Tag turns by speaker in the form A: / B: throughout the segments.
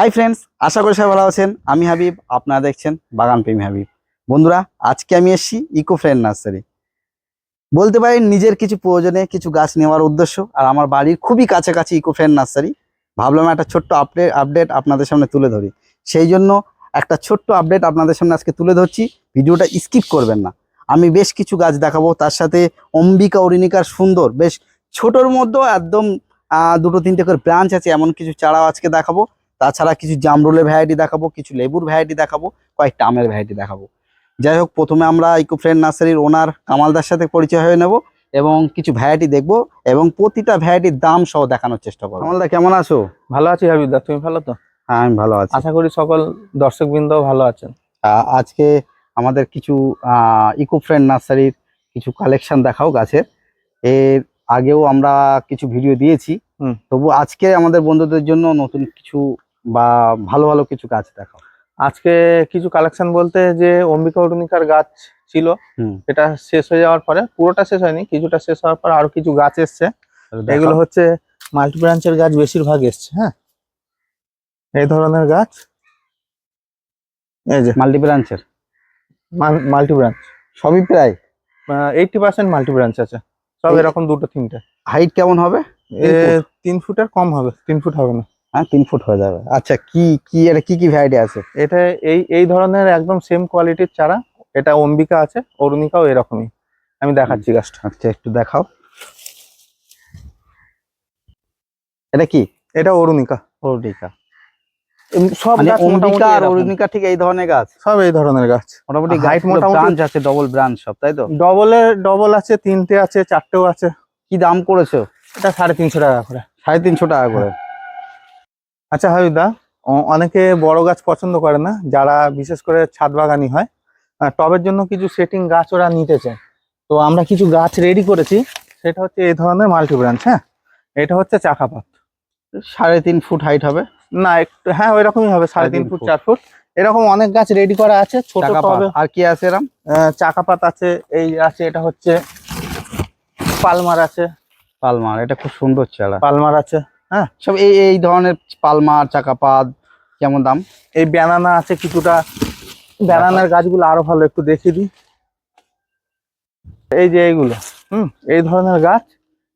A: Hi friends আশা করি সবাই ভালো আছেন। আমি হাবিব, আপনারা দেখছেন বাগান প্রেমী হাবিব। বন্ধুরা, আজকে আমি এসেছি ইকো ফ্রেন্ড নার্সারি বলতে পারেন নিজের কিছু প্রয়োজনে কিছু গাছ নেওয়ার উদ্দেশ্য, আর আমার বাড়ির খুবই কাছাকাছি ইকো ফ্রেন্ড নার্সারি ভাবলাম একটা ছোট্ট আপডেট আপডেট আপনাদের সামনে তুলে ধরি। সেই জন্য একটা ছোট্ট আপডেট আপনাদের সামনে আজকে তুলে ধরছি। ভিডিওটা স্কিপ করবেন না। আমি বেশ কিছু গাছ দেখাবো। তার সাথে অম্বিকা অরিনিকার সুন্দর, বেশ ছোটোর মধ্যেও একদম দুটো তিনটে করে ব্রাঞ্চ আছে, এমন কিছু চারাও আজকে দেখাবো। তাছাড়া কিছু জামরুলের ভ্যারাইটি দেখাবো কিছু লেবুর ভ্যারাইটি দেখাবো কয়েকটা আমের ভ্যারাইটি দেখাবো। যাই হোক প্রথমে আমরা ইকো ফ্রেন্ড নার্সারির ওনার কামালদার সাথে পরিচয় হয়ে নেব এবং কিছু ভ্যারাইটি দেখব এবং প্রতিটা ভ্যারাইটির দাম সহ দেখানোর চেষ্টা করব। কামালদা কেমন আছো?
B: ভালো আছি হাবিবদা তুমি ভালো তো?
A: হ্যাঁ আমি ভালো আছি।
B: আশা করি সকল দর্শক বৃন্দও ভালো আছেন।
A: আজকে আমাদের কিছু ইকো ফ্রেন্ড নার্সারির কিছু কালেকশন দেখাও গাছের এর আগেও আমরা কিছু ভিডিও দিয়েছি।
B: হুম।
A: তবু আজকে আমাদের বন্ধুদের জন্য নতুন কিছু বা ভালো ভালো কিছু গাছ দেখাও।
B: আজকে কিছু কালেকশন বলতে যে অম্বিকা অরুণিকার গাছ ছিল এটা শেষ হয়ে যাওয়ার পরে পুরোটা শেষ হয়নি কিছুটা শেষ হওয়ার পর আরও কিছু গাছ এসছে। এগুলো হচ্ছে মাল্টি ব্রাঞ্চের গাছ বেশিরভাগ এসছে হ্যাঁ? এই ধরনের গাছ। এই যে।
A: মাল্টি ব্রাঞ্চের
B: মাল্টি ব্রাঞ্চ
A: সবই প্রায়
B: এইটটি পার্সেন্ট মাল্টি ব্রাঞ্চ আছে। সব এরকম দুটো তিনটে।
A: হাইট কেমন হবে? তিন
B: ফুটের কম হবে তিন ফুট হবে না।
A: হ্যাঁ তিন ফুট হয়ে যাবে। আচ্ছা কি কি এটা কি কি ভ্যারাইটি আছে?
B: এটা এই এই ধরনের একদম সেম কোয়ালিটির চারা। এটা অম্বিকা আছে অরুণিকাও এরকমই। আমি দেখাচ্ছি গাছটা।
A: আচ্ছা একটু দেখাও। এটা কি?
B: এটা অরুণিকা।
A: অরুণিকা।
B: সব
A: মানে
B: গাছ
A: অম্বিকা আর অরুণিকা ঠিক এই ধরনের গাছ?
B: সব এই ধরনের গাছ।
A: মোটামুটি
B: Height
A: হাইট
B: মোটামুটি-
A: ব্রাঞ্চ আছে ডবল ব্রাঞ্চ সব তাই তো?
B: ডবলের ডবল আছে তিনটে আছে চারটেও আছে।
A: কি দাম করেছ?
B: এটা সাড়ে তিনশো টাকা করে।
A: সাড়ে তিনশো টাকা করে।
B: আচ্ছা হাবিদা অনেকে বড় গাছ পছন্দ করে না যারা বিশেষ করে ছাদ বাগানি হয়। টবের জন্য কিছু সেটিং গাছ ওরা নিতে চায়। তো আমরা কিছু গাছ রেডি করেছি সেটা হচ্ছে এই ধরনের মাল্টি ব্রাঞ্চ হ্যাঁ? এটা হচ্ছে চাকাপাত
A: সাড়ে তিন ফুট হাইট হবে।
B: না একটু হ্যাঁ ওই রকমই হবে সাড়ে তিন ফুট। চার ফুট। এরকম অনেক গাছ রেডি করা আছে ছোট টবে।
A: আর কি আছে
B: আহ, চাকাপাত আছে এই আছে এটা হচ্ছে পালমার আছে।
A: পালমার এটা খুব সুন্দর চারা
B: পালমার আছে।
A: সব এই এই ধরনের পালমার চাকাপাত কেমন দাম?
B: এই ব্যানানা আছে কিছুটা। ব্যানানার গাছগুলো আরও ভালো একটু দেখিয়ে দিই। এই যে এইগুলো হুম? এই ধরনের গাছ।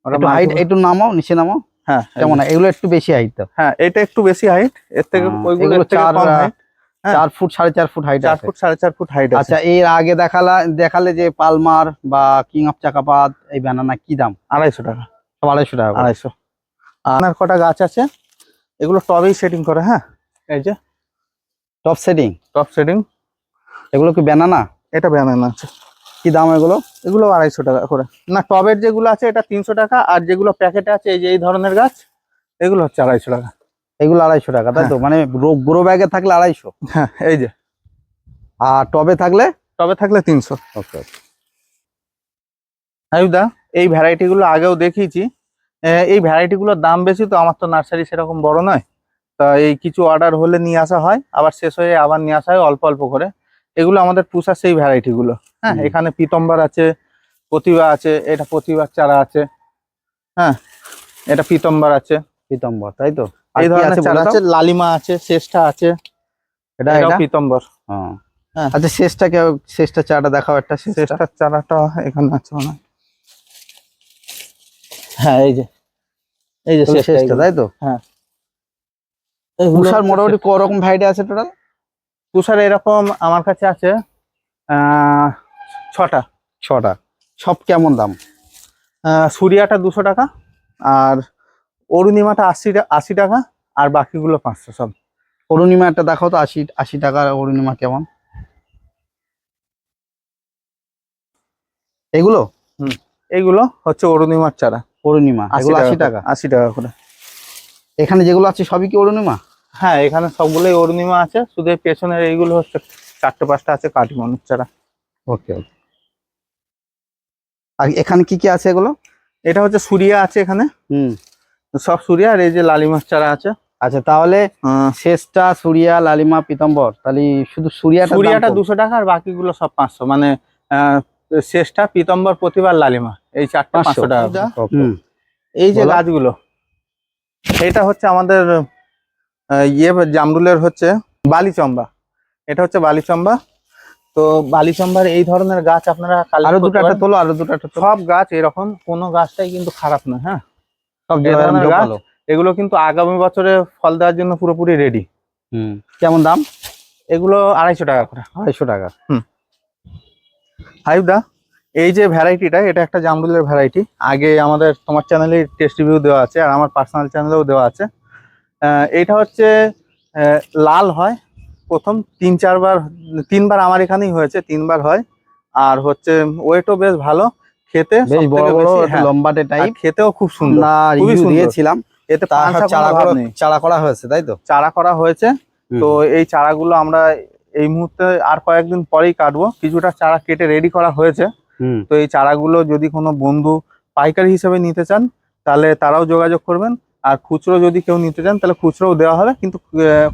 A: একটু হাইট একটু নামাও নিচে নামাও।
B: হ্যাঁ
A: কেমন এগুলো একটু বেশি হাইট তো।
B: হ্যাঁ এটা একটু বেশি হাইট এর থেকে ওইগুলো
A: এগুলো চার,
B: হ্যাঁ।
A: চার ফুট সাড়ে চার ফুট হাইট
B: চার ফুট সাড়ে চার ফুট হাইট
A: আচ্ছা এর আগে দেখালা দেখালে যে পালমার বা কিং অফ চাকাপাত এই ব্যানানা কি দাম?
B: আড়াইশো টাকা।
A: সব আড়াইশো টাকা
B: আড়াইশো। আপনার কটা গাছ আছে? এগুলো টবেই সেটিং করে হ্যাঁ? এই যে।
A: টপ সেটিং
B: টপ সেটিং
A: এগুলো কি ব্যানানা
B: এটা ব্যানানা আছে।
A: কি দাম এগুলো?
B: এগুলো আড়াইশো টাকা করে। না টবের যেগুলো আছে এটা তিনশো টাকা আর যেগুলো প্যাকেটে আছে এই যে এই ধরনের গাছ এগুলো হচ্ছে আড়াইশো টাকা।
A: এগুলো আড়াইশো টাকা তাই তো? মানে গ্রো ব্যাগে থাকলে আড়াইশো?
B: হ্যাঁ এই যে।
A: আর টবে থাকলে?
B: টবে থাকলে তিনশো।
A: ওকে
B: হাইদা এই ভ্যারাইটিগুলো আগেও দেখিয়েছি। এই ভ্যারাইটি গুলোর দাম বেশি তো আমার তো নার্সারি সেরকম বড় নয়। তা এই কিছু অর্ডার হলে নিয়ে আসা হয় আবার শেষ হয়ে আবার নিয়ে আসা হয় অল্প অল্প করে। এগুলো আমাদের পুষার সেই ভ্যারাইটিগুলো হ্যাঁ এখানে পিতম্বার আছে প্রতিভা আছে এটা প্রতিভার চারা আছে। হ্যাঁ এটা পিতম্বার আছে।
A: পিতম্বর তাই তো?
B: এই ধরনের
A: আছে
B: চারা আছে লালিমা আছে শেষটা আছে।
A: এটা এটা?
B: পিতম্বর।
A: হ্যাঁ। আচ্ছা চাটা দেখাও একটা
B: চারাটা এখানে আছে মনে। হ্যাঁ এই যে। এই যে শেষটা
A: তাই তো?
B: এগুলো
A: তুষার মোটামুটি ক রকম ভ্যারাইটি আছে টোটাল
B: তুষার এরকম আমার কাছে আছে ছটা।
A: ছটা। সব কেমন দাম?
B: সুরিয়াটা দুশো টাকা আর অরুণিমাটা আশি আশি টাকা আর বাকিগুলো পাঁচশো সব।
A: অরুণিমা একটা দেখাও তো আশি আশি টাকার অরুণিমা কেমন? এগুলো?
B: এইগুলো হচ্ছে অরুণিমার চারা।
A: অরুণিমা এগুলো আশি টাকা?
B: আশি টাকা করে।
A: এখানে যেগুলো আছে সবই কি অরুণিমা?
B: হ্যাঁ এখানে সবগুলোই অরুণিমা আছে শুধু পেছনের এইগুলো হচ্ছে চারটে পাঁচটা আছে কাটিমনের চারা
A: ওকে ওকে। আর এখানে কি কি আছে এগুলো?
B: এটা হচ্ছে সুরিয়া আছে এখানে।
A: হুম।
B: সব সুরিয়া আর এই যে লালিমার চারা আছে।
A: আচ্ছা তাহলে
B: আহ,
A: শেষটা সুরিয়া লালিমা পিতম্বর তাহলে শুধু সুরিয়াটা
B: সুরিয়াটা দুশো টাকা আর বাকিগুলো সব পাঁচশো। মানে আহ, শেষটা পিতম্বর প্রতিবার লালিমা এই চারটা পাঁচশো। টাকা। এই যে গাছগুলো এটা হচ্ছে আমাদের ইয়ে জামরুলের হচ্ছে বালিচম্বা। এটা হচ্ছে বালিচম্বা। তো বালিচম্বার এই ধরনের গাছ আপনারা আরও
A: দুটো একটা তোলো আরও দুটো একটা
B: সব গাছ এরকম কোনো গাছটাই কিন্তু খারাপ না হ্যাঁ?
A: সব
B: যে ধরনের গাছ? এগুলো কিন্তু আগামী বছরে ফল দেওয়ার জন্য পুরোপুরি রেডি
A: হুম। কেমন দাম?
B: এগুলো আড়াইশো টাকা করে।
A: আড়াইশো টাকা।
B: হাইদা এই যে ভ্যারাইটিটা এটা একটা জামরুলের ভ্যারাইটি। আগে আমাদের তোমার চ্যানেলে টেস্ট রিভিউ দেওয়া আছে আর আমার পার্সোনাল চ্যানেলেও দেওয়া আছে। এইটা হচ্ছে লাল হয়। প্রথম তিন চারবার তিনবার আমার এখানেই হয়েছে তিনবার হয়। আর হচ্ছে ওয়েটও বেশ ভালো। খেতে
A: বেশ বড় বড়
B: হ্যাঁ,
A: লম্বাটে টাইপ
B: খেতেও খুব সুন্দর
A: না রিভিউ দিয়েছিলাম।
B: এতে
A: চারা করা হয়েছে তাই তো?
B: চারা করা হয়েছে। তো এই চারাগুলো আমরা এই মুহূর্তে আর কয়েকদিন পরেই কাটবো। কিছুটা চারা কেটে রেডি করা হয়েছে। তো এই চারাগুলো যদি কোনো বন্ধু পাইকারি হিসেবে নিতে চান তাহলে তারাও যোগাযোগ করবেন। আর খুচরো যদি কেউ নিতে চান তাহলে খুচরোও দেওয়া হবে। কিন্তু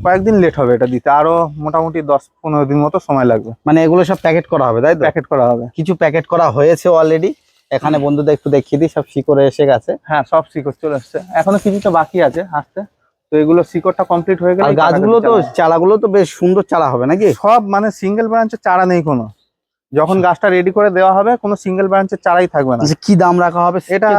B: কয়েকদিন লেট হবে এটা দিতে। আরও মোটামুটি দশ পনেরো দিন মতো সময় লাগবে।
A: মানে এগুলো সব প্যাকেট করা হবে তাই তো?
B: প্যাকেট করা হবে।
A: কিছু প্যাকেট করা হয়েছে অলরেডি এখানে বন্ধুদের একটু দেখিয়ে দিই সব শিকড়ে এসে গেছে।
B: হ্যাঁ সব শিকড় চলে আসছে এখনও কিছুটা বাকি আছে আসতে। তো এগুলো শিকড়টা কমপ্লিট হয়ে গেলে
A: গাছগুলো তো চারাগুলো তো বেশ সুন্দর চারা হবে নাকি?
B: সব মানে সিঙ্গেল ব্রাঞ্চের চারা নেই কোনো। যখন গাছটা রেডি করে দেওয়া হবে কোনো সিঙ্গেল ব্রাঞ্চের চারাই থাকবে না।
A: আচ্ছা, কি দাম রাখা হবে?
B: এটা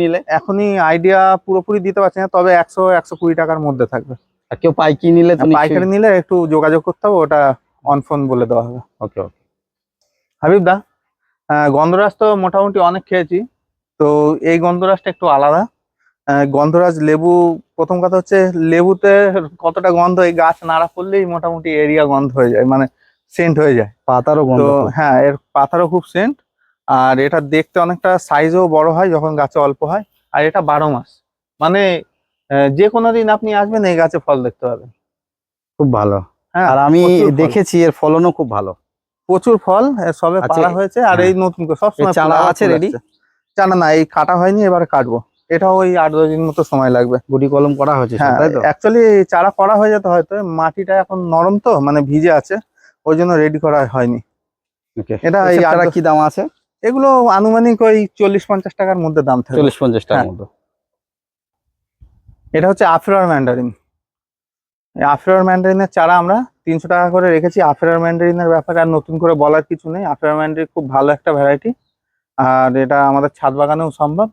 A: নিলে?
B: এখনই আইডিয়া পুরোপুরি দিতে পারছি না তবে একশো একশো কুড়ি টাকার মধ্যে থাকবে।
A: আর কেউ পাইকি নিলে
B: পাইকারি নিলে একটু যোগাযোগ করতে হবে ওটা অন ফোন বলে দেওয়া হবে।
A: ওকে ওকে
B: হাবিব দা গন্ধরাজ তো মোটামুটি অনেক খেয়েছি তো এই গন্ধরাজটা একটু আলাদা। গন্ধরাজ লেবু প্রথম কথা হচ্ছে লেবুতে কতটা গন্ধ এই গাছ নাড়া পড়লেই মোটামুটি এরিয়া গন্ধ হয়ে যায় মানে সেন্ট হয়ে যায়।
A: পাতারও গন্ধ
B: হ্যাঁ। এর পাতারও খুব সেন্ট আর এটা দেখতে অনেকটা সাইজও বড় হয় যখন গাছে অল্প হয় আর এটা বারো মাস। মানে যে কোনো দিন আপনি আসবেন এই গাছে ফল দেখতে পাবেন।
A: খুব ভালো।
B: হ্যাঁ
A: আর আমি দেখেছি এর ফলনও খুব ভালো।
B: প্রচুর ফল সবে
A: আচ্ছা,
B: পাড়া হয়েছে আর
A: হ্যাঁ।
B: এই নতুন করে সব সময়
A: চারা আছে
B: রেডি। চারা না এই কাটা হয়নি এবারে কাটবো। এটাও ওই আট দশ দিন মতো সময় লাগবে।
A: গুটি কলম করা হয়েছে
B: হ্যাঁ অ্যাকচুয়ালি চারা করা হয়ে যেতে হয়তো মাটিটা এখন নরম তো মানে ভিজে আছে ওই জন্য রেডি করা হয়নি। এটা
A: চারা কি দাম আছে?
B: এগুলো আনুমানিক ওই চল্লিশ পঞ্চাশ টাকার মধ্যে দাম থাকে।
A: চল্লিশ পঞ্চাশ টাকার
B: হ্যাঁ।
A: মতো
B: এটা হচ্ছে আফেরার ম্যান্ডারিন। আফেরার ম্যান্ডারিনের চারা আমরা তিনশো টাকা করে রেখেছি। আফেরার ম্যান্ডারিনের ব্যাপারে আর নতুন করে বলার কিছু নেই। আফেরার ম্যান্ডারিন খুব ভালো একটা ভ্যারাইটি আর এটা আমাদের ছাদ বাগানেও সম্ভব।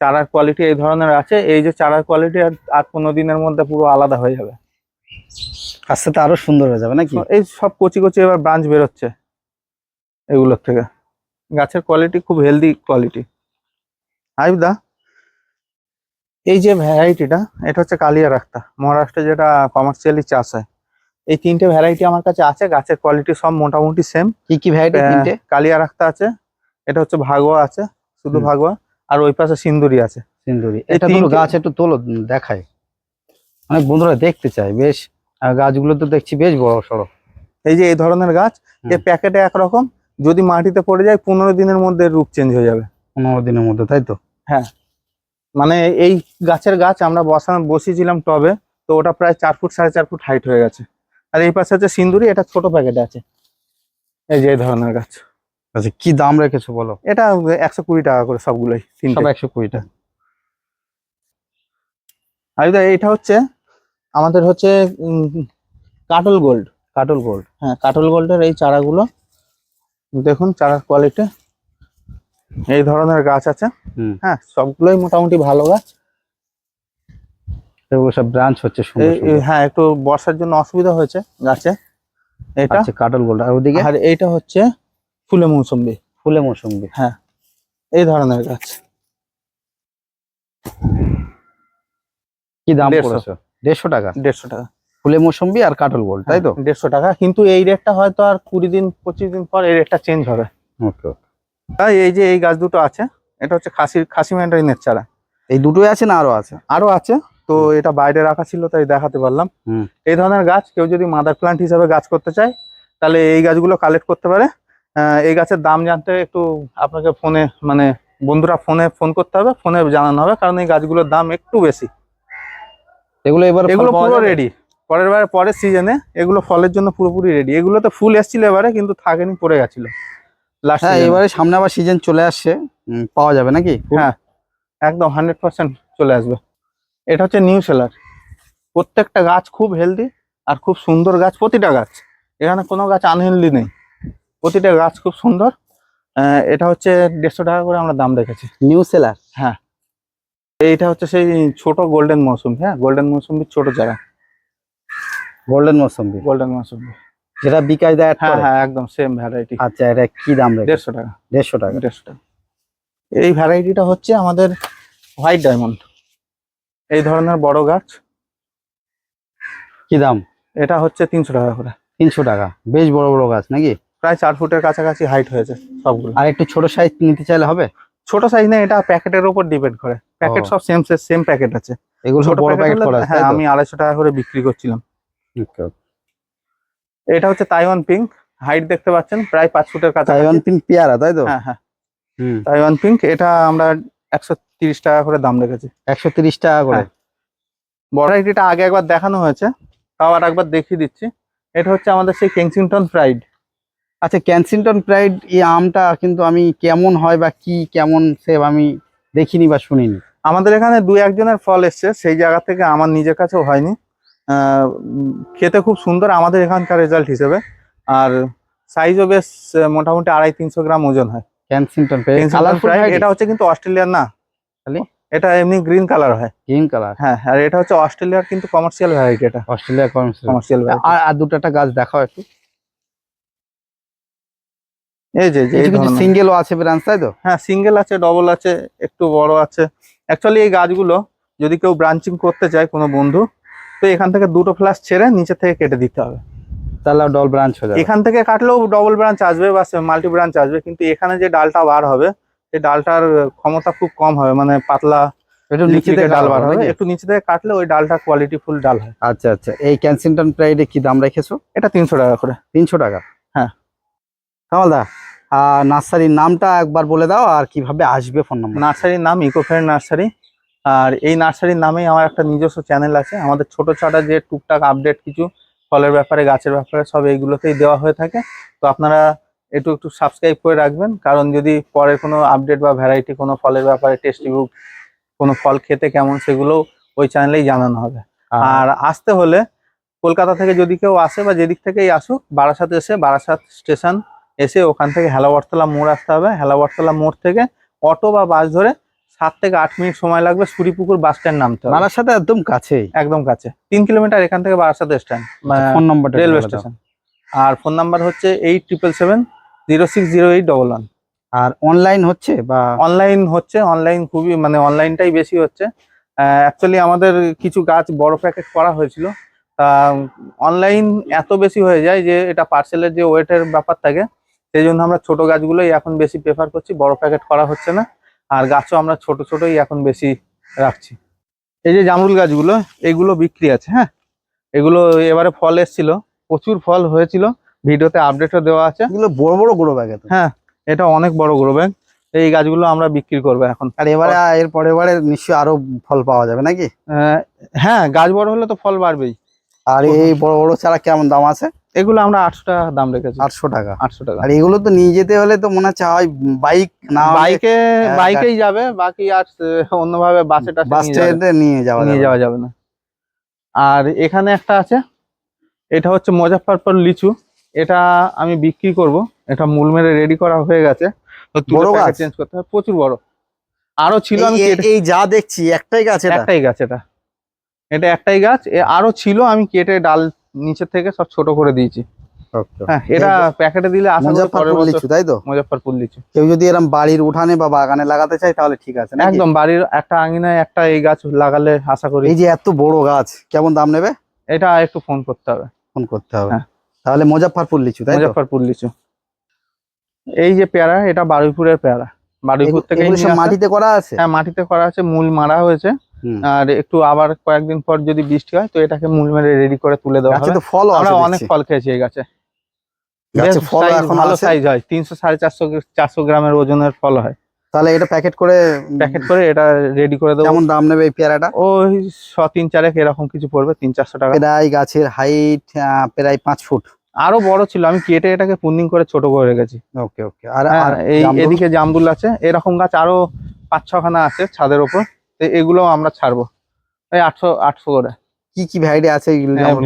B: চারার কোয়ালিটি এই ধরনের আছে এই যে চারার কোয়ালিটি আর পনেরো দিনের মধ্যে পুরো আলাদা হয়ে যাবে।
A: আস্তে আস্তে আরও সুন্দর হয়ে যাবে নাকি?
B: এই সব কচি কচি এবার ব্রাঞ্চ বেরোচ্ছে এগুলোর থেকে। গাছের কোয়ালিটি খুব হেলদি কোয়ালিটি আইবদা এই যে ভ্যারাইটিটা এটা হচ্ছে কালিয়া রাখতা। মহারাষ্ট্রে যেটা কমার্শিয়ালি চাষ হয়। এই তিনটে ভ্যারাইটি আমার কাছে আছে গাছের কোয়ালিটি সব মোটামুটি সেম
A: কি কি ভ্যারাইটি তিনটে?
B: কালিয়া রাখতা আছে এটা হচ্ছে ভাগোয়া আছে শুধু ভাগোয়া। আর ওই পাশে সিন্দুরি আছে।
A: সিন্দুরি। এটা দুটো গাছ একটু তোলো দেখায় অনেক বন্ধুরা দেখতে চায় বেশ। আর গাছগুলো তো দেখছি বেশ বড় সড়ো।
B: এই যে এই ধরনের গাছ। এই প্যাকেটে একরকম যদি মাটিতে পড়ে যায় পনেরো দিনের মধ্যে রূপ চেঞ্জ হয়ে যাবে।
A: পনেরো দিনের মধ্যে তাই তো? হ্যাঁ।
B: মানে এই গাছের গাছ আমরা বসানো বসিয়েছিলাম টবে তো ওটা প্রায় চার ফুট সাড়ে চার ফুট হাইট হয়ে গেছে। আর এই পাশে হচ্ছে সিন্দুরি এটা ছোট প্যাকেটে আছে। এই যে এই ধরনের গাছ।
A: আচ্ছা কি দাম রেখেছো বলো?
B: এটা একশো কুড়ি টাকা করে সবগুলোই
A: সব
B: তিনটে
A: একশো কুড়ি টাকা।
B: আর এটা- এটা হচ্ছে আমাদের হচ্ছে কাটল গোল্ড।
A: কাটল গোল্ড।
B: হ্যাঁ কাটল গোল্ডের এই চারাগুলো দেখুন চারার কোয়ালিটি এই ধরনের গাছ আছে। হ্যাঁ সবগুলোই মোটামুটি ভালো গাছ।
A: এগুলো সব ব্রাঞ্চ হচ্ছে
B: হ্যাঁ একটু বর্ষার জন্য অসুবিধা হয়েছে গাছে। এটা
A: আচ্ছা কাটল গোল্ড। আর ওদিকে?
B: আর এইটা হচ্ছে ফুলে মৌসুম্বি।
A: ফুলে মৌসুম্বি।
B: এই ধরনের গাছ।
A: কি দাম
B: দেড়শো।
A: দেড়শো টাকা?
B: দেড়শো টাকা।
A: ফুলে মৌসুম্বি আর কাটল গোল্ড তাই তো?
B: দেড়শো টাকা। কিন্তু এই রেটটা হয়তো আর কুড়ি দিন পঁচিশ দিন পর এই রেটটা চেঞ্জ হবে।
A: ওকে
B: তাই এই যে এই গাছ দুটো আছে এটা হচ্ছে খাসির খাসি ম্যান্ডারিনের চারা।
A: এই দুটোই আছে না আরও আছে?
B: আরও আছে তো এটা বাইরে রাখা ছিল তাই দেখাতে পারলাম।
A: হুম।
B: এই ধরনের গাছ কেউ যদি মাদার প্লান্ট হিসাবে গাছ করতে চায় তাহলে এই গাছগুলো কালেক্ট করতে পারে। এই গাছের দাম জানতে একটু আপনাকে ফোনে মানে বন্ধুরা ফোনে ফোন করতে হবে ফোনে জানানো হবে কারণ এই গাছগুলোর দাম একটু বেশি।
A: এগুলো এবার
B: এগুলো পুরো রেডি পরের বার পরের সিজনে এগুলো ফলের জন্য পুরোপুরি রেডি এগুলো তো ফুল এসেছিল এবারে কিন্তু থাকেনি পড়ে গেছিল। লাস্ট
A: হ্যাঁ এবারে সামনে আবার সিজন চলে আসছে। পাওয়া যাবে নাকি?
B: হ্যাঁ একদম হান্ড্রেড পার্সেন্ট চলে আসবে। এটা হচ্ছে নিউ সেলার প্রত্যেকটা গাছ খুব হেলদি আর খুব সুন্দর গাছ প্রতিটা গাছ। এখানে কোনো গাছ আনহেলদি নেই। প্রতিটা গাছ খুব সুন্দর। এটা হচ্ছে দেড়শো টাকা করে আমরা দাম রেখেছি
A: নিউ সেলার হ্যাঁ।
B: এইটা হচ্ছে সেই ছোট গোল্ডেন মৌসুমি হ্যাঁ? গোল্ডেন মৌসুমির ছোট চারা।
A: গোল্ডেন মৌসুম্বি
B: গোল্ডেন মৌসুমি।
A: যেটা বিকাশ দেয়
B: হ্যাঁ হ্যাঁ একদম সেম ভ্যারাইটি
A: আচ্ছা এটা কি দাম রেখে
B: দেড়শো টাকা।
A: দেড়শো টাকা।
B: দেড়শো টাকা। এই ভ্যারাইটিটা হচ্ছে আমাদের হোয়াইট ডায়মন্ড এই ধরনের বড় গাছ।
A: কি দাম?
B: এটা হচ্ছে তিনশো টাকা করে।
A: তিনশো টাকা। বেশ বড় বড় গাছ নাকি?
B: প্রায় চার ফুটের কাছাকাছি হাইট হয়েছে সবগুলো।
A: আর একটু ছোট সাইজ নিতে চাইলে হবে?
B: ছোট সাইজ না এটা প্যাকেটের উপর ডিপেন্ড করে। প্যাকেট সব সেম সেম প্যাকেট আছে।
A: এগুলো
B: ছোট
A: বড়
B: প্যাকেট
A: করা
B: হ্যাঁ আমি আড়াইশো টাকা করে বিক্রি করছিলাম. এটা হচ্ছে তাইওয়ান পিঙ্ক হাইট দেখতে পাচ্ছেন প্রায় পাঁচ ফুটের
A: কাছে
B: তাইওয়ান
A: পিন পেয়ারা তাই তো?
B: হ্যাঁ হ্যাঁ। তাইওয়ান পিঙ্ক এটা আমরা একশো তিরিশ টাকা করে দাম রেখেছি।
A: একশো তিরিশ টাকা করে।
B: বড় ভ্যারাইটিটা আগে একবার দেখানো হয়েছে তাও আর একবার দেখিয়ে দিচ্ছি। এটা হচ্ছে আমাদের সেই কেংসিংটন ফ্রাইড
A: আচ্ছা ক্যানসিংটন প্রাইড এই আমটা কিন্তু আমি কেমন হয় বা কি কেমন সে আমি দেখিনি বা শুনিনি।
B: আমাদের এখানে দু একজনের ফল এসছে সেই জায়গা থেকে আমার নিজের কাছেও হয়নি। খেতে খুব সুন্দর আমাদের এখানকার রেজাল্ট হিসেবে। আর সাইজও বেশ মোটামুটি আড়াই তিনশো গ্রাম ওজন হয়।
A: ক্যানসিংটন প্রাইড
B: এটা হচ্ছে কিন্তু অস্ট্রেলিয়ার না? এটা এমনি গ্রিন কালার হয়।
A: গ্রিন কালার
B: হ্যাঁ আর এটা হচ্ছে অস্ট্রেলিয়ার কিন্তু কমার্শিয়াল ভ্যারাইটি এটা।
A: অস্ট্রেলিয়া কমার্শিয়াল আর দুটো একটা গাছ দেখাও একটু।
B: এই যে যে এই
A: কিছু কিছু সিঙ্গেলও আছে ব্রাঞ্চ তাই তো?
B: হ্যাঁ সিঙ্গেল আছে ডবল আছে একটু বড় আছে। অ্যাকচুয়ালি এই গাছগুলো যদি কেউ ব্রাঞ্চিং করতে চায় কোনো বন্ধু তো এখান থেকে দুটো ফ্লাস ছেড়ে নিচে থেকে কেটে দিতে হবে।
A: তাহলে ডল ব্রাঞ্চ হয়ে যাবে।
B: এখান থেকে কাটলেও ডবল ব্রাঞ্চ আসবে বা মাল্টি ব্রাঞ্চ আসবে কিন্তু এখানে যে ডালটা বার হবে সেই ডালটার ক্ষমতা খুব কম হবে মানে পাতলা
A: একটু নিচে থেকে
B: ডাল বার
A: হবে।
B: একটু নিচে থেকে কাটলে ওই ডালটা কোয়ালিটি ফুল ডাল হয়।
A: আচ্ছা আচ্ছা। এই ক্যানসিংটন প্রাইডে কি দাম রেখেছো?
B: এটা তিনশো টাকা করে।
A: তিনশো টাকা। কামালদা আর নার্সারির নামটা একবার বলে দাও আর কীভাবে আসবে ফোন নাম্বার
B: নার্সারির নাম ইকোফ্রেন্ড নার্সারি। আর এই নার্সারির নামেই আমার একটা নিজস্ব চ্যানেল আছে। আমাদের ছোট ছাটা যে টুকটাক আপডেট কিছু ফলের ব্যাপারে গাছের ব্যাপারে সব এইগুলোতেই দেওয়া হয়ে থাকে। তো আপনারা একটু একটু সাবস্ক্রাইব করে রাখবেন। কারণ যদি পরে কোনো আপডেট বা ভ্যারাইটি কোনো ফলের ব্যাপারে টেস্টি বুক কোনো ফল খেতে কেমন সেগুলো ওই চ্যানেলেই জানানো হবে। আর আসতে হলে কলকাতা থেকে যদি কেউ আসে বা যেদিক থেকেই আসুক বারাসাত এসে বারাসাত স্টেশন এসে ওখান থেকে হেলাবরতলা মোড় আসতে হবে। হেলাবরতলা মোড় থেকে অটো বা বাস ধরে সাত থেকে আট মিনিট সময় লাগবে সুরিপুকুর বাস স্ট্যান্ড নামতে হবে।
A: সাথে একদম কাছেই?
B: একদম কাছে। তিন কিলোমিটার এখান থেকে বারাসাত স্ট্যান্ড
A: ফোন নম্বরটা একটু
B: রেলওয়ে স্টেশন। আর ফোন নাম্বার হচ্ছে eight triple seven zero six zero eight double one.
A: আর অনলাইন হচ্ছে বা
B: অনলাইন হচ্ছে অনলাইন খুবই মানে অনলাইনটাই বেশি হচ্ছে। অ্যাকচুয়ালি আমাদের কিছু গাছ বড় প্যাকেট করা হয়েছিল। তা অনলাইন এত বেশি হয়ে যায় যে এটা পার্সেলের যে ওয়েটের ব্যাপার থাকে সেই জন্য আমরা ছোট গাছগুলোই এখন বেশি প্রেফার করছি বড় প্যাকেট করা হচ্ছে না। আর গাছও আমরা ছোট ছোটই এখন বেশি রাখছি। এই যে জামরুল গাছগুলো এগুলো বিক্রি আছে হ্যাঁ? এগুলো এবারে ফল এসছিল প্রচুর ফল হয়েছিল ভিডিওতে আপডেটও দেওয়া আছে।
A: এগুলো বড় বড় গ্রো ব্যাগে
B: হ্যাঁ এটা অনেক বড় গ্রো ব্যাগ এই গাছগুলো আমরা বিক্রি করব এখন।
A: আর এবারে এর পরের বারে নিশ্চয়ই আরও ফল পাওয়া যাবে নাকি?
B: হ্যাঁ গাছ বড় হলে তো ফল বাড়বেই।
A: আর এই বড় বড় চারা কেমন দাম আছে?
B: এগুলো আমরা আটশো টাকা দাম রেখেছি।
A: আটশো টাকা।
B: আটশো টাকা।
A: আর এগুলো তো নিয়ে যেতে হলে তো মনে হচ্ছে হয় বাইক না
B: বাইকে
A: হ্যাঁ,
B: বাইকেই যাবে বাকি আর অন্যভাবে বাসে
A: বাস
B: নিয়ে
A: যাওয়া
B: নিয়ে যাওয়া যাবে না। আর এখানে একটা আছে এটা হচ্ছে মুজাফফরপুর লিচু। এটা আমি বিক্রি করব। এটা মূল মেরে রেডি করা হয়ে গেছে।
A: বড় গাছ?
B: চেঞ্জ করতে হবে। প্রচুর বড়। আরও ছিল আমি
A: এই- যা দেখছি একটাই গাছ
B: একটাই গাছ এটা। এটা একটাই গাছ এ আরও ছিল আমি কেটে ডাল নিচের থেকে সব ছোট করে দিয়েছি। হ্যাঁ এটা প্যাকেটে দিলে আশা করি পরের
A: লিচু তাই তো?
B: মুজফ্ফরপুর লিচু
A: কেউ যদি এরকম বাড়ির উঠানে বা বাগানে লাগাতে চায় তাহলে ঠিক আছে
B: একদম বাড়ির একটা আঙিনায় একটা এই গাছ লাগালে আশা করি
A: এই যে এত বড় গাছ কেমন দাম নেবে?
B: এটা একটু ফোন করতে হবে।
A: ফোন করতে হবে।
B: হ্যাঁ।
A: তাহলে মুজাফফরপুর লিচু তাই তো?
B: লিচু। এই যে পেয়ারা এটা বারুইপুরের পেয়ারা। বারুইপুর থেকে
A: মাটিতে করা আছে?
B: হ্যাঁ মাটিতে করা আছে মূল মারা হয়েছে। আর একটু আবার কয়েকদিন পর যদি বৃষ্টি হয় তো এটাকে মূল মেরে রেডি করে তুলে দেওয়া হবে।
A: তো ফলও
B: আমরা অনেক ফল খেয়েছি এই গাছে।
A: গাছে ফল এখন
B: ভালো সাইজ হয়। তিনশো সাড়ে চারশো চারশো গ্রামের ওজনের ফল হয়।
A: তাহলে এটা প্যাকেট করে
B: প্যাকেট করে এটা রেডি করে দেবো।
A: কেমন দাম নেবে এই পেয়ারাটা?
B: ওই ছ তিন চারেক এরকম কিছু পড়বে তিন চারশো টাকা।
A: প্রায় গাছের হাইট প্রায় পাঁচ ফুট।
B: আরও বড় ছিল আমি কেটে এটাকে পুন্ডিং করে ছোট করে রেখেছি।
A: ওকে ওকে। আর
B: হ্যাঁ, এই এদিকে জামরুল আছে। এরকম গাছ আরও পাঁচ ছখানা আছে ছাদের ওপর। তো এগুলো আমরা ছাড়বো। এই আটশো আটশো করে।
A: কি কি ভ্যারাইটি আছে।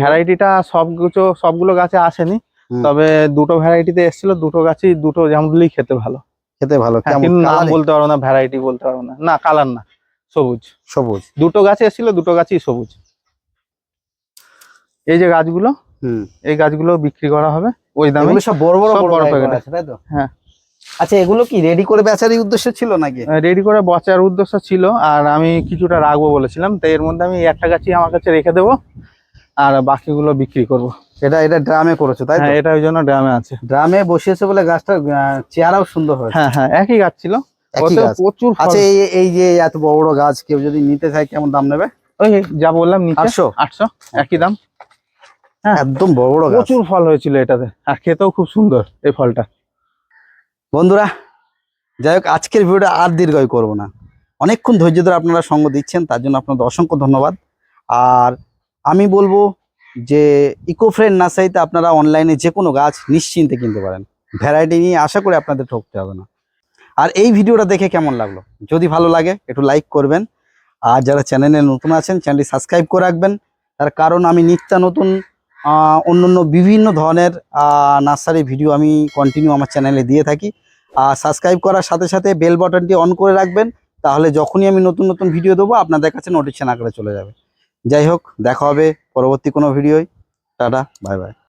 B: ভ্যারাইটিটা সবগুলো সবগুলো গাছে আসেনি। তবে দুটো ভ্যারাইটিতে এসেছিল দুটো গাছই দুটো জামরুলি খেতে ভালো।
A: খেতে ভালো
B: হ্যাঁ, কিন্তু নাম বলতে পারব না ভ্যারাইটি বলতে পারব না। না কালার না সবুজ।
A: সবুজ।
B: দুটো গাছে এসেছিল দুটো গাছই সবুজ। এই যে গাছগুলো
A: হুম।
B: এই গাছগুলো বিক্রি করা হবে ওই দামে
A: সব বড় বড় বড় bag আছে, তাই তো?
B: হ্যাঁ।
A: আচ্ছা এগুলো কি রেডি করে বেচারই উদ্দেশ্য ছিল নাকি?
B: রেডি করে বচার উদ্দেশ্য ছিল আর আমি কিছুটা রাখব বলেছিলাম তো এর মধ্যে আমি একটা গাছই আমার কাছে রেখে দেবো আর বাকিগুলো বিক্রি করব।
A: এটা এটা ড্রামে করেছ তাই
B: হ্যাঁ এটা ওই জন্য ড্রামে আছে।
A: ড্রামে বসিয়েছে বলে গাছটা চেহারাও সুন্দর হয়েছে।
B: হ্যাঁ হ্যাঁ একই গাছ ছিল
A: গাছ।
B: প্রচুর।
A: আচ্ছা এই এই যে এত বড় বড় গাছ কেউ যদি নিতে চায় কেমন দাম নেবে?
B: ওই যা বললাম
A: আটশো?
B: আটশো একই দাম। হ্যাঁ।
A: একদম বড় বড়
B: প্রচুর ফল হয়েছিল এটাতে আর খেতেও খুব সুন্দর এই ফলটা।
A: বন্ধুরা, যাই হোক, আজকের ভিডিওটা আর দীর্ঘই করব না। অনেকক্ষণ ধৈর্য ধরে আপনারা সঙ্গ দিচ্ছেন, তার জন্য আপনাদের অসংখ্য ধন্যবাদ। আর আমি বলব যে ইকো ফ্রেন্ড নার্সারিতে আপনারা অনলাইনে যে কোনো গাছ নিশ্চিন্তে কিনতে পারেন। ভ্যারাইটি নিয়ে আশা করি আপনাদের ঠকতে হবে না। আর এই ভিডিওটা দেখে কেমন লাগল? যদি ভালো লাগে, একটু লাইক করবেন। আর যারা চ্যানেলে নতুন আছেন, চ্যানেলটি সাবস্ক্রাইব করে রাখবেন। তার কারণ আমি নিত্য নতুন অন্য বিভিন্ন ধরনের নার্সারি ভিডিও আমি কন্টিনিউ আমার চ্যানেলে দিয়ে থাকি। আর সাবস্ক্রাইব করার সাথে সাথে বেল বাটনটি অন করে রাখবেন, তাহলে যখনই আমি নতুন নতুন ভিডিও দেবো, আপনাদের কাছে নোটিশন আকারে চলে যাবে। যাই হোক, দেখা হবে পরবর্তী কোনো ভিডিওয় টাটা বাই বাই